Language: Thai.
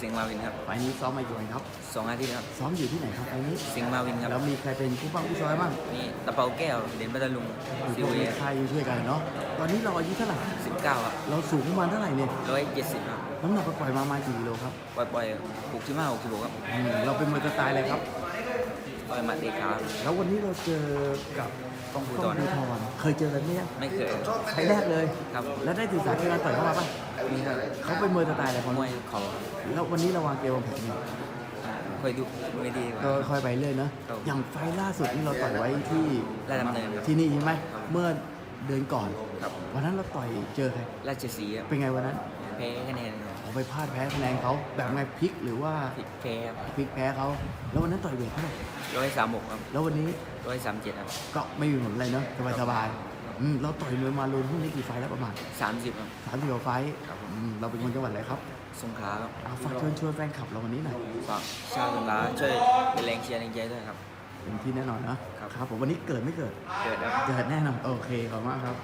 สิงห์มาวินครับไฟล์นี้ซ้อมมาอยู่ไหนครับ สองอาทิตย์ครับ ซ้อมอยู่ที่ไหนครับไฟล์นี้สิงห์มาวินครับแล้วมีใครเป็นผู้บ้างผู้ช่วยบ้างมีตะเปาแก้วเหรียญพัทลุงอยู่ซิพววกเวนี้ค่ายอยู่ช่วยกันเนาะ ตอนนี้เราอายุเท่าไหร่ สิบเก้าครับเราสูงประมาณเท่าไหร่เนี่ย ร้อยเจ็ดสิบครับน้ำหนักปล่อยๆมามากี่กิโลครับปล่อยปล่อยหกสิบห้าหกสิบหกครับอืมเราเป็นมวยสไตล์อะไรครับ ปล่อยหมัดเตะขาแล้ววันนี้เราเจอกับ เคยเจอกันไหมยังไม่เคยไฟล์แรกเลย ครับแล้วได้ศึกษาเกมการต่อยเข้ามาปะมีครับเขาเป็นมวยสไตล์อะไรของมวยเขาแล้ววันนี้เราวางเกมวางแผนยังไงคอยดูไม่ดีกก็ว่าค่อยไปเรื่อยเนอะครับ อย่างไฟล์ล่าสุดนี่เราต่อยไว้ที่ราชดำเนินครับ ที่นี่ใช่ไหมครับเมื่อเดือนก่อน ครับ วันนั้นเราต่อยเจอใครราชสีห์ครับเป็นไงวันนั้น แพ้คะแนนครับออก ไปพลาดแพ้คะแนนเขาแบบไงพลิกหรือว่าผิดแพ้ครับพลิกแพ้เขาแล้ววันนั้นต่อยเวทเท่าไหร่ร้อยสามหกครับแล้ววันนี้ร้อยสามเจ็ดครับก็ไม่มีผลอะไรเนอะสบายสบายๆอืมเราต่อยมวยมารวมพวกนี้กี่ไฟล์แล้วประมาณสามสิบครับสามสิบกว่าไฟล์ครับผมอืมเราเป็นคนจังหวัดอะไรครับสงขลาครับเอาฝากเชิญชวนแฟนคลับเราวันนี้หน่อยฝากชาวสงขลาช่วยเป็นแรงเชียร์แรงใจด้วยครับ เป็นที่แน่นอนนะครับครับผมวันนี้เกิดไม่เกิด เกิดครับ เกิดแน่นอนโอเคขอบคุณมากครับ